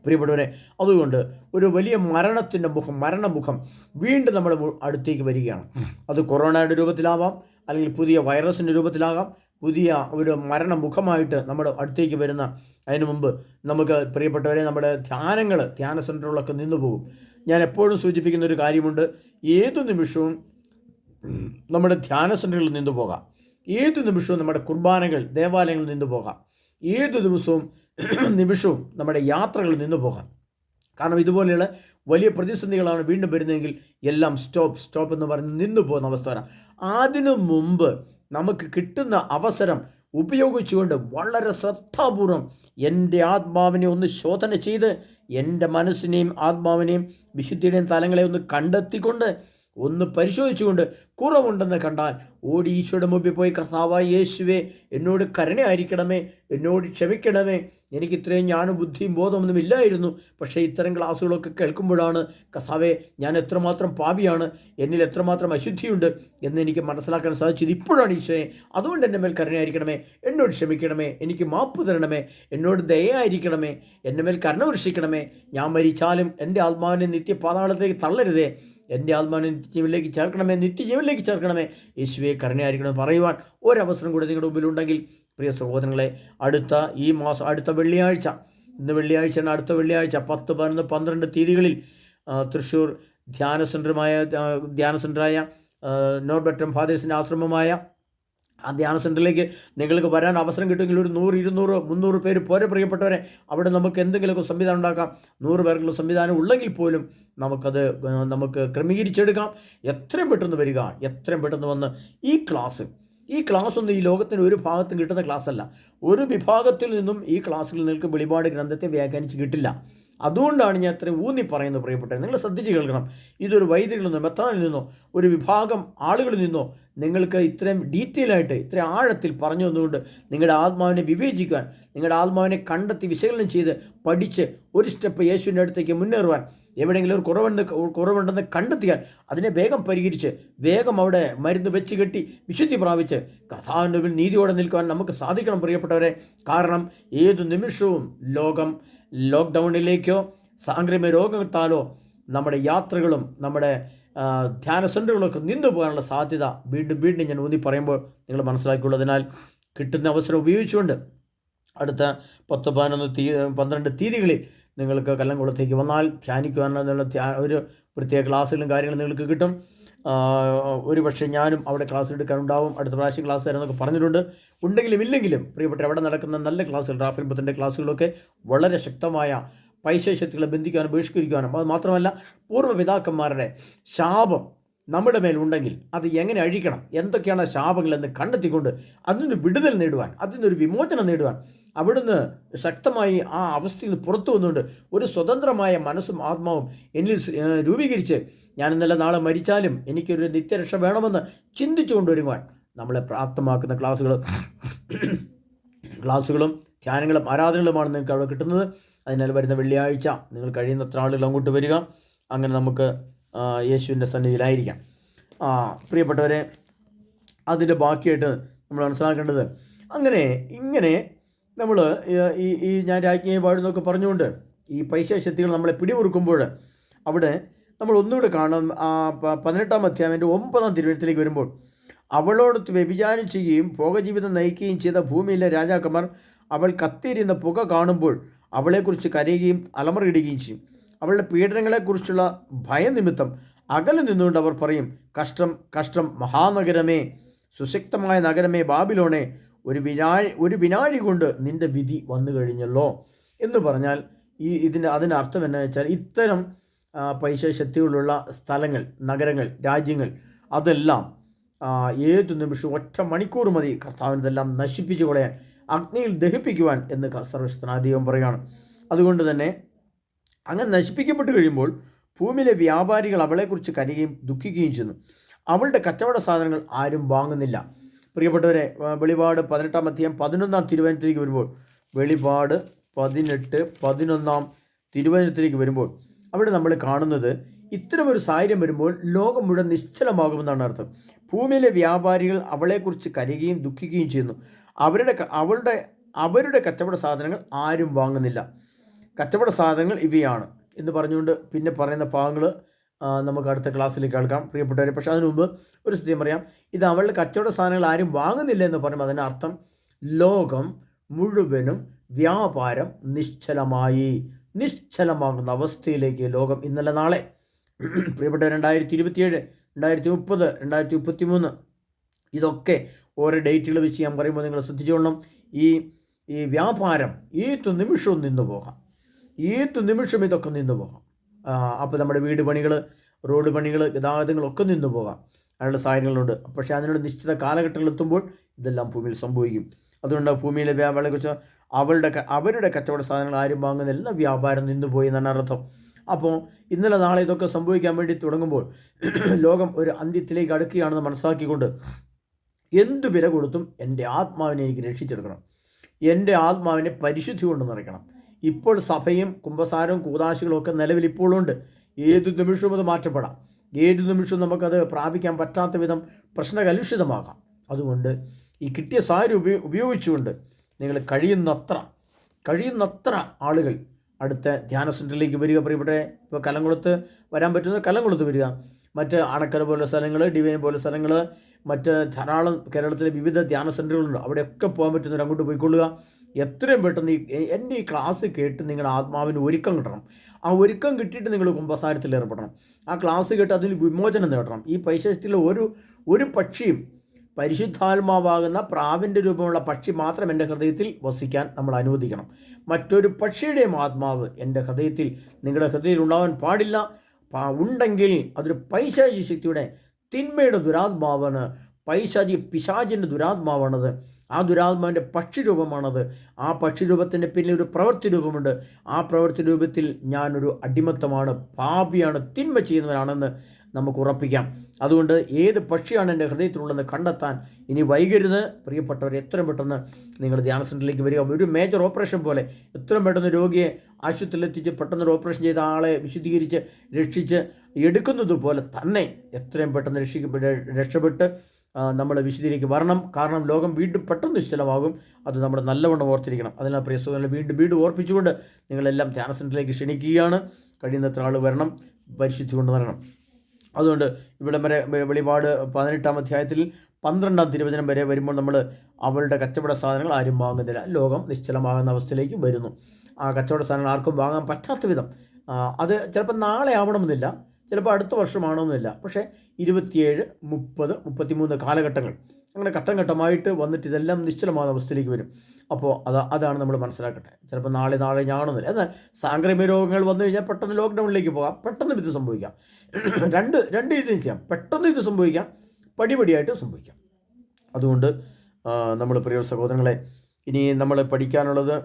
പ്രിയപ്പെട്ടവരെ അതുകൊണ്ട് ഒരു വലിയ മരണത്തിന്റെ മുഖം മരണമുഖം വീണ്ടും നമ്മുടെ അടുത്തേക്ക് വരികയാണ്. അത് കൊറോണയുടെ രൂപത്തിലാവാം അല്ലെങ്കിൽ പുതിയ വൈറസിന്റെ രൂപത്തിലാകാം പുതിയ ഒരു മരണമുഖമായിട്ട് നമ്മുടെ അടുത്തേക്ക് വരുന്ന അതിന് മുമ്പ് നമുക്ക് പ്രിയപ്പെട്ടവരെ നമ്മുടെ ധ്യാനങ്ങൾ ധ്യാന സെന്ററുകളൊക്കെ നിന്നു പോകും. ഞാൻ എപ്പോഴും സൂചിപ്പിക്കുന്ന ഒരു കാര്യമുണ്ട് ഏതു നിമിഷവും നമ്മുടെ ധ്യാന സെന്ററുകളിൽ നിന്നു പോകാം. ഏതു നിമിഷവും നമ്മുടെ കുർബാനകൾ ദേവാലയങ്ങളിൽ നിന്നു പോകാം. ഏതു ദിവസവും നിമിഷവും നമ്മുടെ യാത്രകളിൽ നിന്ന് പോകാം. കാരണം ഇതുപോലെയുള്ള വലിയ പ്രതിസന്ധികളാണ് വീണ്ടും വരുന്നതെങ്കിൽ എല്ലാം സ്റ്റോപ്പ് സ്റ്റോപ്പ് എന്ന് പറഞ്ഞ് നിന്നു പോകുന്ന അവസ്ഥ വരാം. അതിനു മുമ്പ് നമുക്ക് കിട്ടുന്ന അവസരം ഉപയോഗിച്ചുകൊണ്ട് വളരെ ശ്രദ്ധാപൂർവം എന്റെ ആത്മാവിനെ ഒന്ന് ശോധന ചെയ്ത് എന്റെ മനസ്സിനെയും ആത്മാവിനെയും വിശുദ്ധിയുടെയും തലങ്ങളെ ഒന്ന് കണ്ടെത്തിക്കൊണ്ട് ഒന്ന് പരിശോധിച്ചുകൊണ്ട് കുറവുണ്ടെന്ന് കണ്ടാൽ ഓടി ഈശോയുടെ മുമ്പിൽ പോയി കർത്താവായ യേശുവേ എന്നോട് കരുണയായിരിക്കണമേ എന്നോട് ക്ഷമിക്കണമേ. എനിക്ക് ഇത്രയും ഞാനും ബുദ്ധിയും ബോധമൊന്നും ഇല്ലായിരുന്നു. പക്ഷേ ഇത്തരം ക്ലാസ്സുകളൊക്കെ കേൾക്കുമ്പോഴാണ് കർത്താവേ ഞാൻ എത്രമാത്രം പാപിയാണ് എന്നിൽ എത്രമാത്രം അശുദ്ധിയുണ്ട് എന്ന് എനിക്ക് മനസ്സിലാക്കാൻ സാധിച്ചത് ഇപ്പോഴാണ് ഈശോയെ. അതുകൊണ്ട് എന്റെ മേൽ കരുണയായിരിക്കണമേ എന്നോട് ക്ഷമിക്കണമേ എനിക്ക് മാപ്പ് തരണമേ എന്നോട് ദയായിരിക്കണമേ എന്റെ മേൽ കരുണ വർഷിക്കണമേ. ഞാൻ മരിച്ചാലും എന്റെ ആത്മാവിനെ നിത്യപാതാളത്തേക്ക് തള്ളരുതേ. എന്റെ ആത്മാവിനെ നിത്യജീവനിലേക്ക് ചേർക്കണമേ നിത്യജീവനിലേക്ക് ചേർക്കണമേ. യേശുവെ കരുണയായിരിക്കണം പറയുവാൻ ഒരവസരം കൂടെ നിങ്ങളുടെ മുമ്പിലുണ്ടെങ്കിൽ പ്രിയ സഹോദരങ്ങളെ അടുത്ത ഈ മാസം അടുത്ത വെള്ളിയാഴ്ച ഇന്ന് വെള്ളിയാഴ്ചയാണ് അടുത്ത വെള്ളിയാഴ്ച പത്ത് പതിനൊന്ന് പന്ത്രണ്ട് തീയതികളിൽ തൃശ്ശൂർ ധ്യാന സെന്ററുമായ ധ്യാന സെന്ററായ നോർബറ്റം ഫാദേഴ്സിന്റെ ആശ്രമമായ ആ ധ്യാന സെന്ററിലേക്ക് നിങ്ങൾക്ക് വരാൻ അവസരം കിട്ടുമെങ്കിൽ ഒരു നൂറ് ഇരുന്നൂറ് മുന്നൂറ് പേര് പോരെ പ്രിയപ്പെട്ടവരെ. അവിടെ നമുക്ക് എന്തെങ്കിലുമൊക്കെ സംവിധാനം ഉണ്ടാക്കാം. നൂറ് പേർക്കുള്ള സംവിധാനം ഉള്ളെങ്കിൽ പോലും നമുക്കത് നമുക്ക് ക്രമീകരിച്ചെടുക്കാം. എത്രയും പെട്ടെന്ന് വരിക എത്രയും പെട്ടെന്ന് വന്ന് ഈ ക്ലാസ് ഈ ക്ലാസ് ഒന്നും ഈ ലോകത്തിന് ഒരു ഭാഗത്തും കിട്ടുന്ന ക്ലാസ്സല്ല. ഒരു വിഭാഗത്തിൽ നിന്നും ഈ ക്ലാസ്സിൽ നിങ്ങൾക്ക് വെളിപാട് ഗ്രന്ഥത്തെ വ്യാഖ്യാനിച്ച് കിട്ടില്ല. അതുകൊണ്ടാണ് ഞാൻ അത്രയും ഊന്നി പറയുന്നത് പ്രിയപ്പെട്ടത് നിങ്ങൾ ശ്രദ്ധിച്ച് കേൾക്കണം. ഇതൊരു വൈദ്യരിൽ നിന്നോ മെത്രാനിൽ നിന്നോ ഒരു വിഭാഗം ആളുകളിൽ നിന്നോ നിങ്ങൾക്ക് ഇത്രയും ഡീറ്റെയിൽ ആയിട്ട് ഇത്രയും ആഴത്തിൽ പറഞ്ഞു തന്നുകൊണ്ട് നിങ്ങളുടെ ആത്മാവിനെ വിവേചിക്കാൻ നിങ്ങളുടെ ആത്മാവിനെ കണ്ടെത്തി വിശകലനം ചെയ്ത് പഠിച്ച് ഒരു സ്റ്റെപ്പ് യേശുവിന്റെ അടുത്തേക്ക് മുന്നേറുവാൻ എവിടെയെങ്കിലും ഒരു കുറവുണ്ട് കുറവുണ്ടെന്ന് കണ്ടെത്തിയാൽ അതിനെ വേഗം പരിഹരിച്ച് വേഗം അവിടെ മരുന്ന് വെച്ച് കെട്ടി വിശുദ്ധി പ്രാപിച്ച് മുമ്പിൽ നീതിയോടെ നിൽക്കുവാൻ നമുക്ക് സാധിക്കണം പ്രിയപ്പെട്ടവരെ. കാരണം ഏതു നിമിഷവും ലോകം ലോക്ക്ഡൗണിലേക്കോ സാംക്രമിക രോഗത്താലോ നമ്മുടെ യാത്രകളും നമ്മുടെ ധ്യാന സെന്ററുകളൊക്കെ നിന്നു പോകാനുള്ള സാധ്യത വീണ്ടും വീണ്ടും ഞാൻ ഊന്നി പറയുമ്പോൾ നിങ്ങൾ മനസ്സിലാക്കിയുള്ളതിനാൽ കിട്ടുന്ന അവസരം ഉപയോഗിച്ചുകൊണ്ട് അടുത്ത പത്ത് പതിനൊന്ന് തീ പന്ത്രണ്ട് തീയതികളിൽ നിങ്ങൾക്ക് കല്ലംകുളത്തേക്ക് വന്നാൽ ധ്യാനിക്കുവാനുള്ള ധ്യാ ഒരു പ്രത്യേക ക്ലാസ്സുകളും കാര്യങ്ങളും നിങ്ങൾക്ക് കിട്ടും. ഒരു പക്ഷേ ഞാനും അവിടെ ക്ലാസ് എടുക്കാനുണ്ടാവും. അടുത്ത പ്രാവശ്യം ക്ലാസ് തരാമെന്നൊക്കെ പറഞ്ഞിട്ടുണ്ട്. ഉണ്ടെങ്കിലും ഇല്ലെങ്കിലും പ്രിയപ്പെട്ട അവിടെ നടക്കുന്ന നല്ല ക്ലാസ്സുകൾ റാഫേൽ ബത്തിന്റെ ക്ലാസ്സുകളൊക്കെ വളരെ ശക്തമായ പൈശേഷ്യത്തുകളെ ബന്ധിക്കാനും ബഹിഷ്കരിക്കാനും അത് മാത്രമല്ല പൂർവപിതാക്കന്മാരുടെ ശാപം നമ്മുടെ മേലുണ്ടെങ്കിൽ അത് എങ്ങനെ അഴിക്കണം? എന്തൊക്കെയാണ് ശാപങ്ങളെന്ന് കണ്ടെത്തിക്കൊണ്ട് അതിൽ വിടുതൽ നേടുവാൻ അതിൽ വിമോചനം നേടുവാൻ അവിടുന്ന് ശക്തമായി ആ അവസ്ഥയിൽ പുറത്തു വന്നുകൊണ്ട് ഒരു സ്വതന്ത്രമായ മനസ്സും ആത്മാവും എന്നിൽ രൂപീകരിച്ച് ഞാൻ ഇന്നലെ നാളെ മരിച്ചാലും എനിക്കൊരു നിത്യരക്ഷ വേണമെന്ന് ചിന്തിച്ചു കൊണ്ടുവരുവാൻ നമ്മളെ പ്രാപ്തമാക്കുന്ന ക്ലാസ്സുകൾ ക്ലാസ്സുകളും ധ്യാനങ്ങളും ആരാധനകളുമാണ് നിങ്ങൾക്ക് അവിടെ കിട്ടുന്നത്. അതിനാൽ വരുന്ന വെള്ളിയാഴ്ച നിങ്ങൾ കഴിയുന്നത്ര ആളുകൾ അങ്ങോട്ട് വരിക. അങ്ങനെ നമുക്ക് യേശുവിന്റെ സന്നിധിയിലായിരിക്കാം. പ്രിയപ്പെട്ടവരെ അതിന്റെ ബാക്കിയായിട്ട് നമ്മൾ മനസ്സിലാക്കേണ്ടത് അങ്ങനെ ഇങ്ങനെ നമ്മൾ ഈ ഈ ഞാൻ രാജ്ഞിയെ പാടുന്നൊക്കെ പറഞ്ഞുകൊണ്ട് ഈ പൈശാശക്തികൾ നമ്മളെ പിടിമുറുക്കുമ്പോൾ അവിടെ നമ്മൾ ഒന്നുകൂടെ കാണാം. ആ പതിനെട്ടാം അധ്യായന്റെ ഒമ്പതാം തിരുവനന്തപുരത്തിലേക്ക് വരുമ്പോൾ അവളോടൊത്ത് വ്യഭിചാരം ചെയ്യുകയും ഭോഗജീവിതം നയിക്കുകയും ചെയ്ത ഭൂമിയിലെ രാജാക്കന്മാർ അവൾ കത്തിയിരുന്ന പുക കാണുമ്പോൾ അവളെക്കുറിച്ച് കരയുകയും അലമറിയിടുകയും ചെയ്യും. അവളുടെ പീഡനങ്ങളെക്കുറിച്ചുള്ള ഭയം നിമിത്തം അകലെ നിന്നുകൊണ്ട് അവർ പറയും കഷ്ടം കഷ്ടം മഹാനഗരമേ സുശക്തമായ നഗരമേ ബാബിലോണേ ഒരു വിനാഴി ഒരു വിനാഴി കൊണ്ട് നിന്റെ വിധി വന്നു കഴിഞ്ഞല്ലോ എന്ന് പറഞ്ഞാൽ ഈ ഇതിന് അതിന് അർത്ഥം എന്നാ വെച്ചാൽ ഇത്തരം പൈസ ശക്തികളുള്ള സ്ഥലങ്ങൾ നഗരങ്ങൾ രാജ്യങ്ങൾ അതെല്ലാം ഏതു നിമിഷവും ഒറ്റ മണിക്കൂർ മതി കർത്താവിനെല്ലാം നശിപ്പിച്ചു കളയാൻ അഗ്നിയിൽ ദഹിപ്പിക്കുവാൻ എന്ന് സർവശക്തനായ പറയുകയാണ്. അതുകൊണ്ട് തന്നെ അങ്ങനെ നശിപ്പിക്കപ്പെട്ട് കഴിയുമ്പോൾ ഭൂമിയിലെ വ്യാപാരികൾ അവളെക്കുറിച്ച് കരയുകയും ദുഃഖിക്കുകയും ചെയ്യുന്നു. അവളുടെ കച്ചവട സാധനങ്ങൾ ആരും വാങ്ങുന്നില്ല. പ്രിയപ്പെട്ടവരെ വെളിപാട് പതിനെട്ടാം അധ്യായം പതിനൊന്നാം തിരുവനന്തപുരത്തേക്ക് വരുമ്പോൾ വെളിപാട് പതിനെട്ട് പതിനൊന്നാം തിരുവനന്തപുരത്തേക്ക് വരുമ്പോൾ അവിടെ നമ്മൾ കാണുന്നത് ഇത്തരമൊരു സാഹചര്യം വരുമ്പോൾ ലോകം മുഴുവൻ നിശ്ചലമാകുമെന്നാണ് അർത്ഥം. ഭൂമിയിലെ വ്യാപാരികൾ അവളെക്കുറിച്ച് കരയുകയും ദുഃഖിക്കുകയും ചെയ്യുന്നു. അവരുടെ അവളുടെ അവരുടെ കച്ചവട സാധനങ്ങൾ ആരും വാങ്ങുന്നില്ല. കച്ചവട സാധനങ്ങൾ ഇവയാണ് എന്ന് പറഞ്ഞുകൊണ്ട് പിന്നെ പറയുന്ന ഭാഗങ്ങൾ നമുക്ക് അടുത്ത ക്ലാസ്സിലേക്ക് കേൾക്കാം പ്രിയപ്പെട്ടവരെ പക്ഷേ അതിനു മുമ്പ് ഒരു സ്ഥിതി പറയാം. ഇത് അവളുടെ കച്ചവട സാധനങ്ങൾ ആരും വാങ്ങുന്നില്ല എന്ന് പറയുമ്പോൾ അതിനർത്ഥം ലോകം മുഴുവനും വ്യാപാരം നിശ്ചലമായി നിശ്ചലമാകുന്ന അവസ്ഥയിലേക്ക് ലോകം ഇന്നലെ നാളെ. പ്രിയപ്പെട്ട രണ്ടായിരത്തി ഇരുപത്തിയേഴ് രണ്ടായിരത്തി മുപ്പത് രണ്ടായിരത്തി മുപ്പത്തി മൂന്ന് ഇതൊക്കെ ഓരോ ഡേറ്റുകൾ വെച്ച് ഞാൻ പറയുമ്പോൾ നിങ്ങൾ ശ്രദ്ധിച്ചോളണം. ഈ ഈ വ്യാപാരം ഏത് നിമിഷവും നിന്നു പോകാം ഏത് നിമിഷം ഇതൊക്കെ നിന്നു പോകാം അപ്പോൾ നമ്മുടെ വീട് പണികൾ റോഡ് പണികൾ ഗതാഗതങ്ങളൊക്കെ നിന്നു പോകാം. അതിനുള്ള സാഹചര്യങ്ങളുണ്ട്. പക്ഷേ അതിനുള്ള നിശ്ചിത കാലഘട്ടങ്ങൾ എത്തുമ്പോൾ ഇതെല്ലാം ഭൂമിയിൽ സംഭവിക്കും. അതുകൊണ്ട് ഭൂമിയിലെ വ്യാപാരത്തെക്കുറിച്ച് അവളുടെ അവരുടെ കച്ചവട സാധനങ്ങൾ ആരും വാങ്ങുന്നില്ല വ്യാപാരം നിന്നുപോയി എന്നാണ് അർത്ഥം. അപ്പോൾ ഇന്നലെ നാളെ ഇതൊക്കെ സംഭവിക്കാൻ വേണ്ടി തുടങ്ങുമ്പോൾ ലോകം ഒരു അന്ത്യത്തിലേക്ക് അടുക്കുകയാണെന്ന് മനസ്സിലാക്കിക്കൊണ്ട് എന്ത് വില കൊടുത്തും എന്റെ ആത്മാവിനെ എനിക്ക് രക്ഷിച്ചെടുക്കണം. എന്റെ ആത്മാവിനെ പരിശുദ്ധി കൊണ്ട് നിറയ്ക്കണം. ഇപ്പോൾ സഭയും കുംഭസാരവും കൂതാശികളും ഒക്കെ നിലവിൽ ഇപ്പോഴുണ്ട്. ഏതു നിമിഷവും അത് മാറ്റപ്പെടാം. ഏതു നിമിഷവും നമുക്കത് പ്രാപിക്കാൻ പറ്റാത്ത വിധം പ്രശ്നകലുഷിതമാകാം അതുകൊണ്ട് ഈ കിട്ടിയ സാഹചര്യം ഉപയോ ഉപയോഗിച്ചുകൊണ്ട് നിങ്ങൾ കഴിയുന്നത്ര കഴിയുന്നത്ര ആളുകൾ അടുത്ത ധ്യാന സെന്ററിലേക്ക് വരിക. പ്രിയപ്പെട്ട ഇപ്പോൾ കലംകുളത്ത് വരാൻ പറ്റുന്ന കലംകുളത്ത് വരിക. മറ്റ് അണക്കര പോലുള്ള സ്ഥലങ്ങൾ ഡിവൈൻ പോലുള്ള സ്ഥലങ്ങൾ മറ്റ് ധാരാളം കേരളത്തിലെ വിവിധ ധ്യാന സെന്ററുകളുണ്ട് അവിടെയൊക്കെ പോകാൻ പറ്റുന്നവർ അങ്ങോട്ട് പോയിക്കൊള്ളുക. എത്രയും പെട്ടെന്ന് ഈ എന്റെ ഈ ക്ലാസ് കേട്ട് നിങ്ങളുടെ ആത്മാവിന് ഒരുക്കം കിട്ടണം. ആ ഒരുക്കം കിട്ടിയിട്ട് നിങ്ങൾ കുംഭസാരത്തിൽ ഏർപ്പെടണം. ആ ക്ലാസ് കേട്ട് അതിന് വിമോചനം നേടണം. ഈ പൈശത്തിലെ ഒരു ഒരു പക്ഷിയും പരിശുദ്ധാത്മാവാകുന്ന പ്രാവിന്റെ രൂപമുള്ള പക്ഷി മാത്രം എന്റെ ഹൃദയത്തിൽ വസിക്കാൻ നമ്മൾ അനുവദിക്കണം. മറ്റൊരു പക്ഷിയുടെയും ആത്മാവ് എന്റെ ഹൃദയത്തിൽ നിങ്ങളുടെ ഹൃദയത്തിൽ ഉണ്ടാവാൻ പാടില്ല. ഉണ്ടെങ്കിൽ അതൊരു പൈശാചി ശക്തിയുടെ തിന്മയുടെ ദുരാത്മാവാണ്. പൈശാചി പിശാചിന്റെ ദുരാത്മാവാണത്. ആ ദുരാത്മാവിന്റെ പക്ഷിരൂപമാണത്. ആ പക്ഷിരൂപത്തിന്റെ പിന്നിൽ ഒരു പ്രവൃത്തി രൂപമുണ്ട് ആ പ്രവൃത്തി രൂപത്തിൽ ഞാനൊരു അടിമത്തമാണ് പാപിയാണ് തിന്മ ചെയ്യുന്നവരാണെന്ന് നമുക്ക് ഉറപ്പിക്കാം. അതുകൊണ്ട് ഏത് പക്ഷിയാണ് എന്റെ ഹൃദയത്തിലുള്ളതെന്ന് കണ്ടെത്താൻ ഇനി വൈകരുത്. പ്രിയപ്പെട്ടവർ എത്രയും പെട്ടെന്ന് നിങ്ങൾ ധ്യാന സെന്ററിലേക്ക് വരിക. ഒരു മേജർ ഓപ്പറേഷൻ പോലെ എത്രയും പെട്ടെന്ന് രോഗിയെ ആശുപത്രിയിലെത്തിച്ച് പെട്ടെന്ന് ഒരു ഓപ്പറേഷൻ ചെയ്ത ആളെ വിശുദ്ധീകരിച്ച് രക്ഷിച്ച് എടുക്കുന്നത് പോലെ തന്നെ എത്രയും പെട്ടെന്ന് രക്ഷിക്ക രക്ഷപ്പെട്ട് നമ്മൾ വിശുദ്ധിയിലേക്ക് വരണം. കാരണം ലോകം വീണ്ടും പെട്ടെന്ന് നിശ്ചലമാകും. അത് നമ്മൾ നല്ലവണ്ണം ഓർത്തിരിക്കണം. അതിനാൽ പ്രിയ സുഹൃത്തുക്കളെ വീണ്ടും വീണ്ടും ഓർപ്പിച്ചുകൊണ്ട് നിങ്ങളെല്ലാം ധ്യാന സെന്ററിലേക്ക് ക്ഷണിക്കുകയാണ്. കഴിയുന്നത്ര ആൾ വരണം പരിശുദ്ധി കൊണ്ട് വരണം. അതുകൊണ്ട് ഇവിടെ വരെ വെളിപാട് പതിനെട്ടാം അധ്യായത്തിൽ പന്ത്രണ്ടാം തിരുവചനം വരെ വരുമ്പോൾ നമ്മൾ അവളുടെ കച്ചവട സാധനങ്ങൾ ആരും വാങ്ങുന്നില്ല. ലോകം നിശ്ചലമാകുന്ന അവസ്ഥയിലേക്ക് വരുന്നു. ആ കച്ചവട സാധനങ്ങൾ ആർക്കും വാങ്ങാൻ പറ്റാത്ത വിധം. അത് ചിലപ്പോൾ നാളെ ആവണമെന്നില്ല. ചിലപ്പോൾ അടുത്ത വർഷമാണോന്നില്ല. പക്ഷേ ഇരുപത്തിയേഴ് മുപ്പത് മുപ്പത്തിമൂന്ന് കാലഘട്ടങ്ങൾ. അങ്ങനെ ഘട്ടം ഘട്ടമായിട്ട് വന്നിട്ട് ഇതെല്ലാം നിശ്ചലമായ അവസ്ഥയിലേക്ക് വരും. അപ്പോൾ അത് അതാണ് നമ്മൾ മനസ്സിലാക്കട്ടെ ചിലപ്പോൾ നാളെ നാളെ ഞാണെന്നില്ല. എന്നാൽ സാംക്രമിക രോഗങ്ങൾ വന്നു കഴിഞ്ഞാൽ പെട്ടെന്ന് ലോക്ക്ഡൗണിലേക്ക് പോകാം. പെട്ടെന്ന് ഇത് സംഭവിക്കാം. രണ്ട് രണ്ട് രീതിയും ചെയ്യാം. പെട്ടെന്ന് ഇത് സംഭവിക്കാം. പടിപടിയായിട്ട് സംഭവിക്കാം. അതുകൊണ്ട് നമ്മൾ പ്രിയ സഹോദരങ്ങളെ ഇനി നമ്മൾ പഠിക്കാനുള്ളത്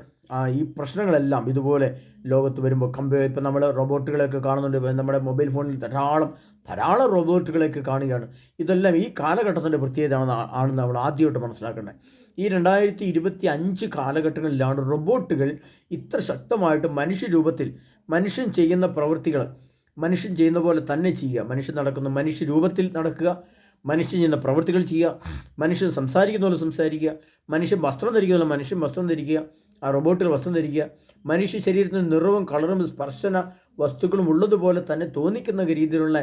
ഈ പ്രശ്നങ്ങളെല്ലാം ഇതുപോലെ ലോകത്ത് വരുമ്പോൾ കമ്പ്യൂ ഇപ്പം നമ്മൾ റോബോട്ടുകളെയൊക്കെ കാണുന്നുണ്ട്. നമ്മുടെ മൊബൈൽ ഫോണിൽ ധാരാളം ധാരാളം റോബോട്ടുകളെയൊക്കെ കാണുകയാണ്. ഇതെല്ലാം ഈ കാലഘട്ടത്തിന്റെ പ്രത്യേകതയാണ് ആണ് നമ്മൾ ആദ്യമായിട്ട് മനസ്സിലാക്കേണ്ടത്. ഈ രണ്ടായിരത്തി ഇരുപത്തി അഞ്ച് കാലഘട്ടങ്ങളിലാണ് റോബോട്ടുകൾ ഇത്ര ശക്തമായിട്ട് മനുഷ്യരൂപത്തിൽ മനുഷ്യൻ ചെയ്യുന്ന പ്രവൃത്തികൾ മനുഷ്യൻ ചെയ്യുന്ന പോലെ തന്നെ ചെയ്യുക. മനുഷ്യൻ നടക്കുന്ന മനുഷ്യരൂപത്തിൽ നടക്കുക. മനുഷ്യൻ ചെയ്യുന്ന പ്രവൃത്തികൾ ചെയ്യുക. മനുഷ്യൻ സംസാരിക്കുന്ന പോലെ സംസാരിക്കുക. മനുഷ്യൻ വസ്ത്രം ധരിക്കുന്ന പോലെ മനുഷ്യൻ വസ്ത്രം ധരിക്കുക. ആ റോബോട്ടിൽ വസ്ത്രം ധരിക്കുക മനുഷ്യ ശരീരത്തിന് നിറവും കളറും സ്പർശന വസ്തുക്കളും ഉള്ളതുപോലെ തന്നെ തോന്നിക്കുന്ന രീതിയിലുള്ള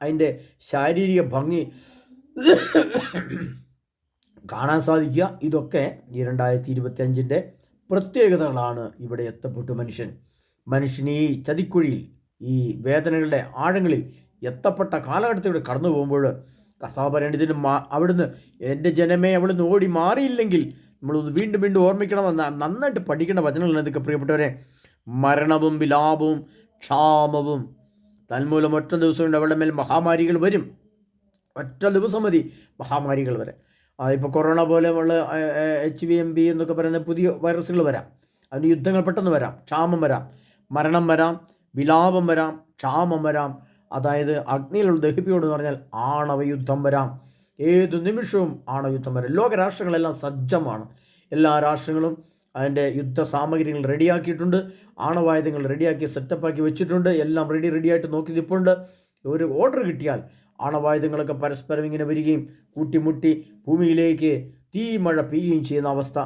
അതിന്റെ ശാരീരിക ഭംഗി കാണാൻ സാധിക്കുക. ഇതൊക്കെ ഈ രണ്ടായിരത്തി ഇരുപത്തി അഞ്ചിന്റെ പ്രത്യേകതകളാണ് ഇവിടെ എത്തപ്പെട്ടു മനുഷ്യൻ. മനുഷ്യൻ ഈ ചതിക്കുഴിയിൽ ഈ വേദനകളുടെ ആഴങ്ങളിൽ എത്തപ്പെട്ട കാലഘട്ടത്തിലൂടെ കടന്നു പോകുമ്പോൾ കർത്താവ് പറയേണ്ടതിന് മാ അവിടുന്ന് എന്റെ ജനമേ അവിടുന്ന് ഓടി മാറിയില്ലെങ്കിൽ നമ്മളൊന്ന് വീണ്ടും വീണ്ടും ഓർമ്മിക്കണമെന്ന് നന്നായിട്ട് പഠിക്കേണ്ട വചനങ്ങളാണ് ഇതൊക്കെ പ്രിയപ്പെട്ടവരെ. മരണവും വിലാപവും ക്ഷാമവും. തന്മൂലം ഒറ്റ ദിവസം കൊണ്ട് അവരുടെ മേൽ മഹാമാരികൾ വരും. ഒറ്റ ദിവസം മതി മഹാമാരികൾ വരെ. ഇപ്പോൾ കൊറോണ പോലെയുള്ള എച്ച് വി എം ബി എന്നൊക്കെ പറയുന്ന പുതിയ വൈറസുകൾ വരാം. അതിന് യുദ്ധങ്ങൾ പെട്ടെന്ന് വരാം ക്ഷാമം വരാം. മരണം വരാം വിലാപം വരാം ക്ഷാമം വരാം. അതായത് അഗ്നിയിലുള്ള ദഹിപ്പിയോട് എന്ന് പറഞ്ഞാൽ ആണവ യുദ്ധം വരാം. ഏത് നിമിഷവും ആണവയുദ്ധം വരെ ലോകരാഷ്ട്രങ്ങളെല്ലാം സജ്ജമാണ്. എല്ലാ രാഷ്ട്രങ്ങളും അതിന്റെ യുദ്ധ സാമഗ്രികൾ റെഡിയാക്കിയിട്ടുണ്ട്. ആണവായുധങ്ങൾ റെഡിയാക്കി സെറ്റപ്പാക്കി വെച്ചിട്ടുണ്ട്. എല്ലാം റെഡി റെഡി ആയിട്ട് നോക്കി നിൽപ്പുണ്ട് ഒരു ഓർഡർ കിട്ടിയാൽ ആണവായുധങ്ങളൊക്കെ പരസ്പരം ഇങ്ങനെ വരികയും കൂട്ടിമുട്ടി ഭൂമിയിലേക്ക് തീ മഴ പെയ്യുകയും ചെയ്യുന്ന അവസ്ഥ.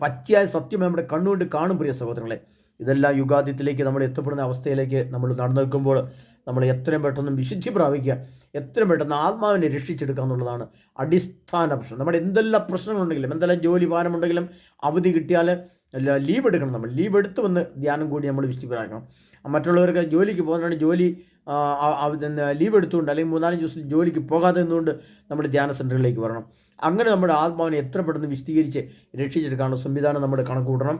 പച്ചയായ സത്യം നമ്മുടെ കണ്ണുകൊണ്ട് കാണും പ്രിയ സഹോദരങ്ങളെ. ഇതെല്ലാം യുഗാദ്യത്തിലേക്ക് നമ്മൾ എത്തപ്പെടുന്ന അവസ്ഥയിലേക്ക് നമ്മൾ നടന്നു നിൽക്കുമ്പോൾ നമ്മൾ എത്രയും പെട്ടെന്ന് വിശുദ്ധി പ്രാപിക്കുക എത്രയും പെട്ടെന്ന് ആത്മാവിനെ രക്ഷിച്ചെടുക്കുക എന്നുള്ളതാണ് അടിസ്ഥാന പ്രശ്നം. നമ്മുടെ എന്തെല്ലാം പ്രശ്നങ്ങളുണ്ടെങ്കിലും എന്തെല്ലാം ജോലി ഭാരമുണ്ടെങ്കിലും അവധി കിട്ടിയാൽ ലീവ് എടുക്കണം നമ്മൾ. ലീവ് എടുത്ത് വന്ന് ധ്യാനം കൂടി നമ്മൾ വിശുദ്ധി പ്രാപിക്കണം. മറ്റുള്ളവർക്ക് ജോലിക്ക് പോകുന്നതാണ് ജോലി ലീവ് എടുത്തുകൊണ്ട് അല്ലെങ്കിൽ മൂന്നാൽ ദിവസം ജോലിക്ക് പോകാതെ നിന്നുകൊണ്ട് നമ്മൾ ധ്യാന സെന്ററുകളിലേക്ക് വരണം. അങ്ങനെ നമ്മുടെ ആത്മാവിനെ എത്ര പെട്ടെന്ന് വിശദീകരിച്ച് രക്ഷിച്ചെടുക്കാനുള്ള സംവിധാനം നമ്മൾ കണക്ക് കൂട്ടണം.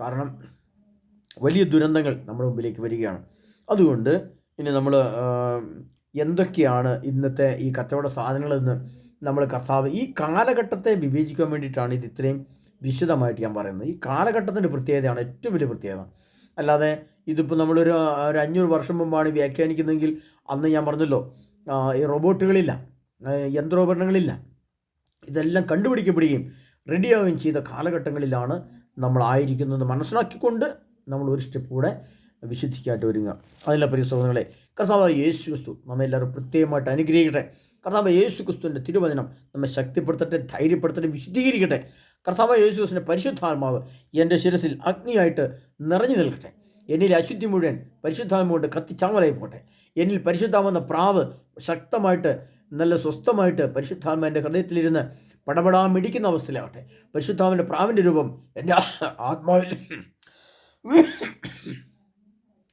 കാരണം വലിയ ദുരന്തങ്ങൾ നമ്മുടെ മുമ്പിലേക്ക് വരികയാണ്. അതുകൊണ്ട് ഇനി നമ്മൾ എന്തൊക്കെയാണ് ഇന്നത്തെ ഈ കച്ചവട സാധനങ്ങളെന്ന് നമ്മൾ കർത്താവ് ഈ കാലഘട്ടത്തെ വിവേചിക്കാൻ വേണ്ടിയിട്ടാണ് ഇത് ഇത്രയും വിശദമായിട്ട് ഞാൻ പറയുന്നത്. ഈ കാലഘട്ടത്തിന്റെ പ്രത്യേകതയാണ് ഏറ്റവും വലിയ പ്രത്യേകത. അല്ലാതെ ഇതിപ്പോൾ നമ്മളൊരു ഒരു അഞ്ഞൂറ് വർഷം മുമ്പാണ് വ്യാഖ്യാനിക്കുന്നതെങ്കിൽ അന്ന് ഞാൻ പറഞ്ഞല്ലോ ഈ റോബോട്ടുകളില്ല യന്ത്രോപകരണങ്ങളില്ല. ഇതെല്ലാം കണ്ടുപിടിക്കപ്പെടുകയും റെഡിയാവുകയും ചെയ്ത കാലഘട്ടങ്ങളിലാണ് നമ്മളായിരിക്കുന്നത് മനസ്സിലാക്കിക്കൊണ്ട് നമ്മൾ ഒരു സ്റ്റെപ്പ് കൂടെ വിശുദ്ധിക്കായിട്ട് വരിക അതിലെ പ്രിയ സഹോദരങ്ങളെ കർത്താവ് യേശു ക്രിസ്തു നമ്മെല്ലാവരും പ്രത്യേകമായിട്ട് അനുഗ്രഹിക്കട്ടെ. കർത്താവ് യേശു ക്രിസ്തുവിന്റെ തിരുവചനം നമ്മെ ശക്തിപ്പെടുത്തട്ടെ ധൈര്യപ്പെടുത്തട്ടെ വിശുദ്ധീകരിക്കട്ടെ. കർത്താവ് യേശു ക്രിസ്തുവിന്റെ പരിശുദ്ധാത്മാവ് എന്റെ ശിരസിൽ അഗ്നിയായിട്ട് നിറഞ്ഞു നിൽക്കട്ടെ. എന്നിൽ അശുദ്ധി മുഴുവൻ പരിശുദ്ധാത്മ കൊണ്ട് കത്തിച്ചാമലായി പോട്ടെ എന്നിൽ പരിശുദ്ധാമെന്ന പ്രാവ് ശക്തമായിട്ട് നല്ല സ്വസ്ഥമായിട്ട് പരിശുദ്ധാത്മാവിന്റെ ഹൃദയത്തിലിരുന്ന് പടപടാമിടിക്കുന്ന മിടിക്കുന്ന അവസ്ഥയിലാവട്ടെ പരിശുദ്ധാവിന്റെ പ്രാവിന്റെ രൂപം എന്റെ ആത്മാവിൽ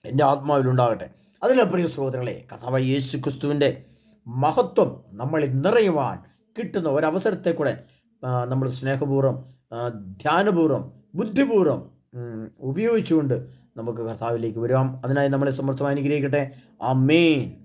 എന്റെ ആത്മാവിലുണ്ടാകട്ടെ. അതിലെ പ്രിയ സഹോദരങ്ങളെ കഥാവ യേശു ക്രിസ്തുവിന്റെ മഹത്വം നമ്മളിൽ നിറയുവാൻ കിട്ടുന്ന ഒരവസരത്തെ കൂടെ നമ്മൾ സ്നേഹപൂർവം ധ്യാനപൂർവം ബുദ്ധിപൂർവം ഉപയോഗിച്ചുകൊണ്ട് നമുക്ക് കർത്താവിലേക്ക് വരാം. അതിനായി നമ്മളെ സമർത്ഥമായി അനുഗ്രഹിക്കട്ടെ. ആ മെയിൻ